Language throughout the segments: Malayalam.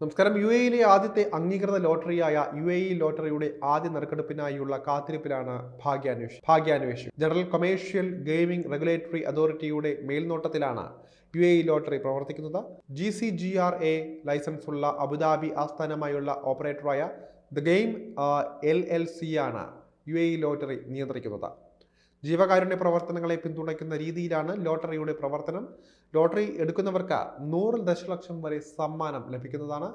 നമസ്കാരം. യു എയിലെ ആദ്യത്തെ അംഗീകൃത ലോട്ടറിയായ യു എ ഇ ലോട്ടറിയുടെ ആദ്യ നറുക്കെടുപ്പിനായുള്ള കാത്തിരിപ്പിലാണ് ഭാഗ്യാന്വേഷണം ഭാഗ്യാന്വേഷണം. ജനറൽ കൊമേഴ്ഷ്യൽ ഗെയിമിംഗ് റെഗുലേറ്ററി അതോറിറ്റിയുടെ മേൽനോട്ടത്തിലാണ് യു എ ഇ ലോട്ടറി പ്രവർത്തിക്കുന്നത്. G C G R A license ഉള്ള അബുദാബി ആസ്ഥാനമായുള്ള ഓപ്പറേറ്ററായ the game L L C ആണ് യു എ ഇ ലോട്ടറി നിയന്ത്രിക്കുന്നത്. ജീവകാരുണ്യ പ്രവർത്തനങ്ങളെ പിന്തുണയ്ക്കുന്ന രീതിയിലാണ് ലോട്ടറിയുടെ പ്രവർത്തനം. ലോട്ടറി എടുക്കുന്നവർക്ക് നൂറ് ദശലക്ഷം വരെ സമ്മാനം ലഭിക്കുന്നതാണ്.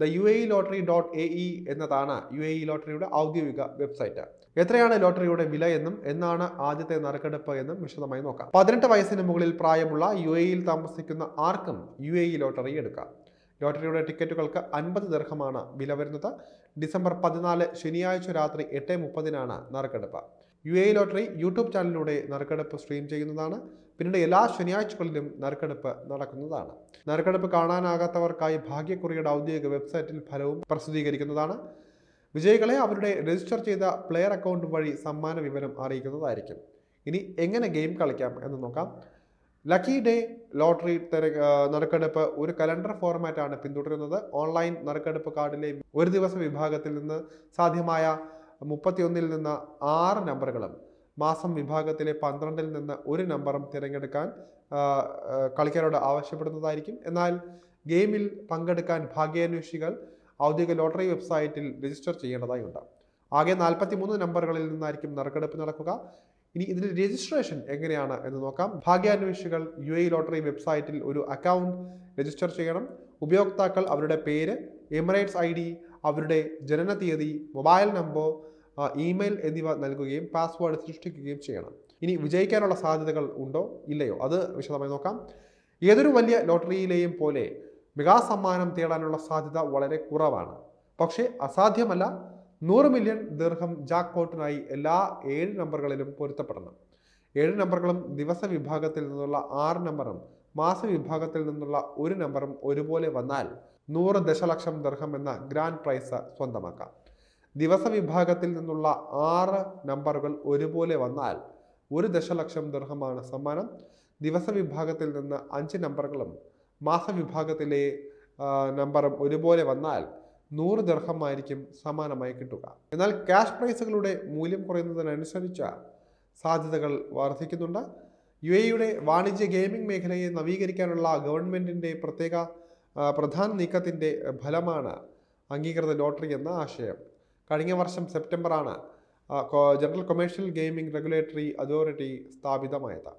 The U A lottery dot A E എന്നതാണ് യു എ ലോട്ടറിയുടെ ഔദ്യോഗിക വെബ്സൈറ്റ്. എത്രയാണ് ലോട്ടറിയുടെ വില എന്നും എന്നാണ് ആദ്യത്തെ നറുക്കെടുപ്പ് എന്നും വിശദമായി നോക്കാം. പതിനെട്ട് വയസ്സിന് മുകളിൽ പ്രായമുള്ള യു എയിൽ താമസിക്കുന്ന ആർക്കും യു എ ലോട്ടറി എടുക്കാം. ലോട്ടറിയുടെ ടിക്കറ്റുകൾക്ക് അൻപത് ദീർഘമാണ് വില വരുന്നത്. ഡിസംബർ പതിനാല് ശനിയാഴ്ച രാത്രി എട്ട് മുപ്പതിനാണ് നറുക്കെടുപ്പ്. യു എ ലോട്ടറി യൂട്യൂബ് ചാനലിലൂടെ നറുക്കെടുപ്പ് സ്ട്രീം ചെയ്യുന്നതാണ്. പിന്നീട് എല്ലാ ശനിയാഴ്ചകളിലും നറുക്കെടുപ്പ് നടക്കുന്നതാണ്. നറുക്കെടുപ്പ് കാണാനാകാത്തവർക്കായി ഭാഗ്യക്കുറിയുടെ ഔദ്യോഗിക വെബ്സൈറ്റിൽ ഫലവും പ്രസിദ്ധീകരിക്കുന്നതാണ്. വിജയികളെ അവരുടെ രജിസ്റ്റർ ചെയ്ത പ്ലെയർ അക്കൗണ്ട് വഴി സമ്മാന വിവരം അറിയിക്കുന്നതായിരിക്കും. ഇനി എങ്ങനെ ഗെയിം കളിക്കാം എന്ന് നോക്കാം. ലക്കി ഡേ ലോട്ടറി തെര നറുക്കെടുപ്പ് ഒരു കലണ്ടർ ഫോർമാറ്റാണ് പിന്തുടരുന്നത്. ഓൺലൈൻ നറുക്കെടുപ്പ് കാർഡിലെ ഒരു ദിവസ വിഭാഗത്തിൽ നിന്ന് സാധ്യമായ മുപ്പത്തിയൊന്നിൽ നിന്ന് ആറ് നമ്പറുകളും മാസം വിഭാഗത്തിലെ പന്ത്രണ്ടിൽ നിന്ന് ഒരു നമ്പറും തിരഞ്ഞെടുക്കാൻ കളിക്കാരോട് ആവശ്യപ്പെടുന്നതായിരിക്കും. എന്നാൽ ഗെയിമിൽ പങ്കെടുക്കാൻ ഭാഗ്യാന്വേഷികൾ ഔദ്യോഗിക ലോട്ടറി വെബ്സൈറ്റിൽ രജിസ്റ്റർ ചെയ്യേണ്ടതായുണ്ട് ആകെ നാൽപ്പത്തി മൂന്ന് നമ്പറുകളിൽ നിന്നായിരിക്കും നറുക്കെടുപ്പ് നടക്കുക. ഇനി ഇതിന്റെ രജിസ്ട്രേഷൻ എങ്ങനെയാണ് എന്ന് നോക്കാം. ഭാഗ്യാന്വേഷികൾ യു എ ലോട്ടറി വെബ്സൈറ്റിൽ ഒരു അക്കൗണ്ട് രജിസ്റ്റർ ചെയ്യണം. ഉപയോക്താക്കൾ അവരുടെ പേര് എമിറേറ്റ്സ് ഐ ഡി അവരുടെ ജനന തീയതി മൊബൈൽ നമ്പർ ഇമെയിൽ എന്നിവ നൽകുകയും പാസ്വേഡ് സൃഷ്ടിക്കുകയും ചെയ്യണം. ഇനി വിജയിക്കാനുള്ള സാധ്യതകൾ ഉണ്ടോ? ഇല്ലയോ? അത് വിശദമായി നോക്കാം. ഏതൊരു വലിയ ലോട്ടറിയിലെയും പോലെ മെഗാ സമ്മാനം തേടാനുള്ള സാധ്യത വളരെ കുറവാണ്. പക്ഷേ അസാധ്യമല്ല. നൂറ് മില്യൺ ദീർഘം ജാക്ക് പോട്ടിനായി എല്ലാ ഏഴ് നമ്പറുകളിലും പൊരുത്തപ്പെടണം. ഏഴ് നമ്പറുകളും ദിവസ വിഭാഗത്തിൽ നിന്നുള്ള ആറ് നമ്പറും മാസ വിഭാഗത്തിൽ നിന്നുള്ള ഒരു നമ്പറും ഒരുപോലെ വന്നാൽ നൂറ് ദശലക്ഷം ദർഹം എന്ന ഗ്രാൻഡ് പ്രൈസ് സ്വന്തമാക്കാം. ദിവസ വിഭാഗത്തിൽ നിന്നുള്ള ആറ് നമ്പറുകൾ ഒരുപോലെ വന്നാൽ ഒരു ദശലക്ഷം ദർഹമാണ് സമ്മാനം. ദിവസ വിഭാഗത്തിൽ നിന്ന് അഞ്ച് നമ്പറുകളും മാസവിഭാഗത്തിലെ നമ്പറും ഒരുപോലെ വന്നാൽ നൂറ് ദർഹമായിരിക്കും സമാനമായി കിട്ടുക. എന്നാൽ ക്യാഷ് പ്രൈസുകളുടെ മൂല്യം കുറയുന്നതിനനുസരിച്ച് സാധ്യതകൾ വർദ്ധിക്കുന്നുണ്ട്. യു എയുടെ വാണിജ്യ ഗെയിമിംഗ് മേഖലയെ നവീകരിക്കാനുള്ള ഗവൺമെന്റിന്റെ പ്രത്യേക പ്രധാന നീക്കത്തിന്റെ ഫലമാണ് അംഗീകൃത ലോട്ടറി എന്ന ആശയം. കഴിഞ്ഞ വർഷം സെപ്റ്റംബറാണ് general commercial gaming regulatory authority സ്ഥാപിതമായത്.